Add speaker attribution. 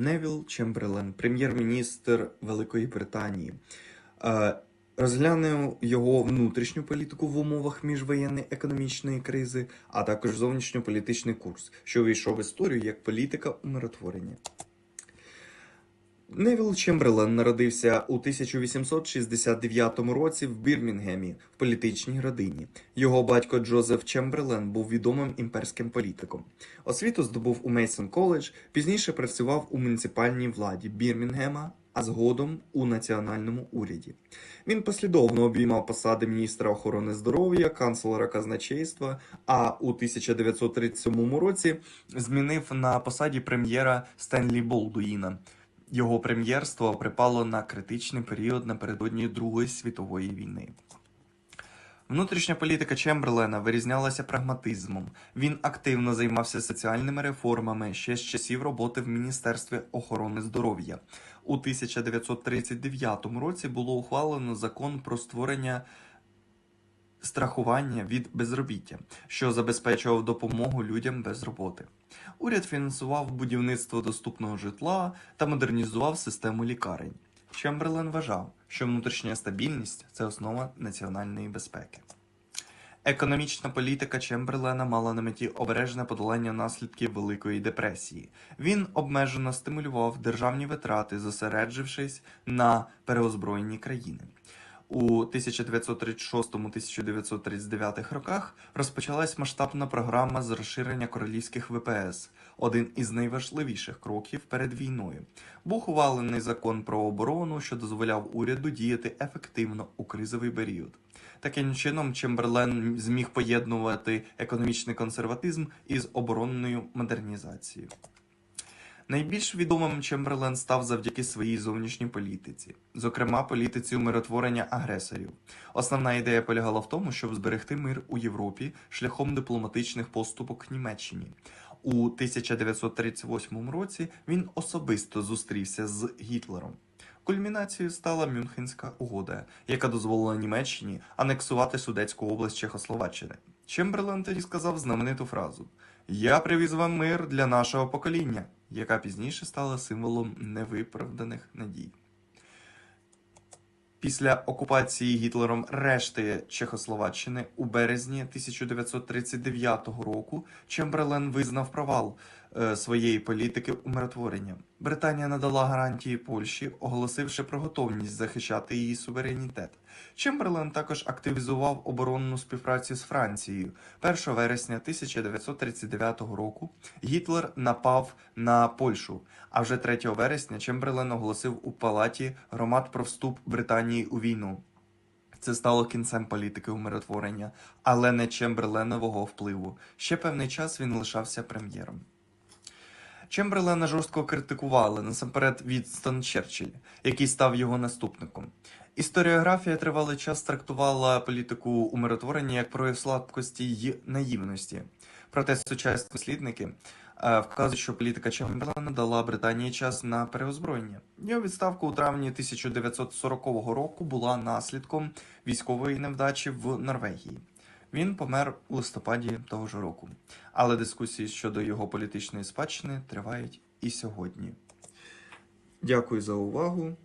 Speaker 1: Невіл Чемберлен, прем'єр-міністр Великої Британії, е, розглянув його внутрішню політику в умовах міжвоєнної економічної кризи, а також зовнішньополітичний курс, що увійшов в історію як політика умиротворення. Невіл Чемберлен народився у 1869 році в Бірмінгемі в політичній родині. Його батько Джозеф Чемберлен був відомим імперським політиком. Освіту здобув у Мейсон коледж, пізніше працював у муніципальній владі Бірмінгема, а згодом у національному уряді. Він послідовно обіймав посади міністра охорони здоров'я, канцлера казначейства, а у 1937 році змінив на посаді прем'єра Стенлі Болдуїна. Його прем'єрство припало на критичний період напередодні Другої світової війни. Внутрішня політика Чемберлена вирізнялася прагматизмом. Він активно займався соціальними реформами ще з часів роботи в Міністерстві охорони здоров'я. У 1939 році було ухвалено закон про створення страхування від безробіття, що забезпечував допомогу людям без роботи. Уряд фінансував будівництво доступного житла та модернізував систему лікарень. Чемберлен вважав, що внутрішня стабільність це основа національної безпеки. Економічна політика Чемберлена мала на меті обережне подолання наслідків Великої депресії. Він обмежено стимулював державні витрати, зосереджившись на переозброєнні країни. У 1936-1939 роках розпочалась масштабна програма з розширення королівських ВПС, один із найважливіших кроків перед війною. Був ухвалений закон про оборону, що дозволяв уряду діяти ефективно у кризовий період. Таким чином, Чемберлен зміг поєднувати економічний консерватизм із оборонною модернізацією. Найбільш відомим Чемберлен став завдяки своїй зовнішній політиці, зокрема політиці умиротворення агресорів. Основна ідея полягала в тому, щоб зберегти мир у Європі шляхом дипломатичних поступок Німеччині. У 1938 році він особисто зустрівся з Гітлером. Кульмінацією стала Мюнхенська угода, яка дозволила Німеччині анексувати Судетську область Чехословаччини. Чемберлен тоді сказав знамениту фразу: Я привіз вам мир для нашого покоління, яка пізніше стала символом невиправданих надій. Після окупації Гітлером решти Чехословаччини у березні 1939 року Чемберлен визнав провал своєї політики умиротворення. Британія надала гарантії Польщі, оголосивши про готовність захищати її суверенітет. Чемберлен також активізував оборонну співпрацю з Францією. 1 вересня 1939 року Гітлер напав на Польщу. А вже 3 вересня Чемберлен оголосив у палаті громад про вступ Британії у війну. Це стало кінцем політики умиротворення, але не Чемберленового впливу. Ще певний час він лишався прем'єром. Чемберлена жорстко критикували насамперед Відстон Черчилль, який став його наступником. Історіографія тривалий час трактувала політику умиротворення як прояв слабкості й наївності. Проте сучасні дослідники е, вказують, що політика Чемберлена дала Британії час на переозброєння. Його відставка у травні 1940 року була наслідком військової невдачі в Норвегії. Він помер у листопаді того ж року, але дискусії щодо його політичної спадщини тривають і сьогодні. Дякую за увагу.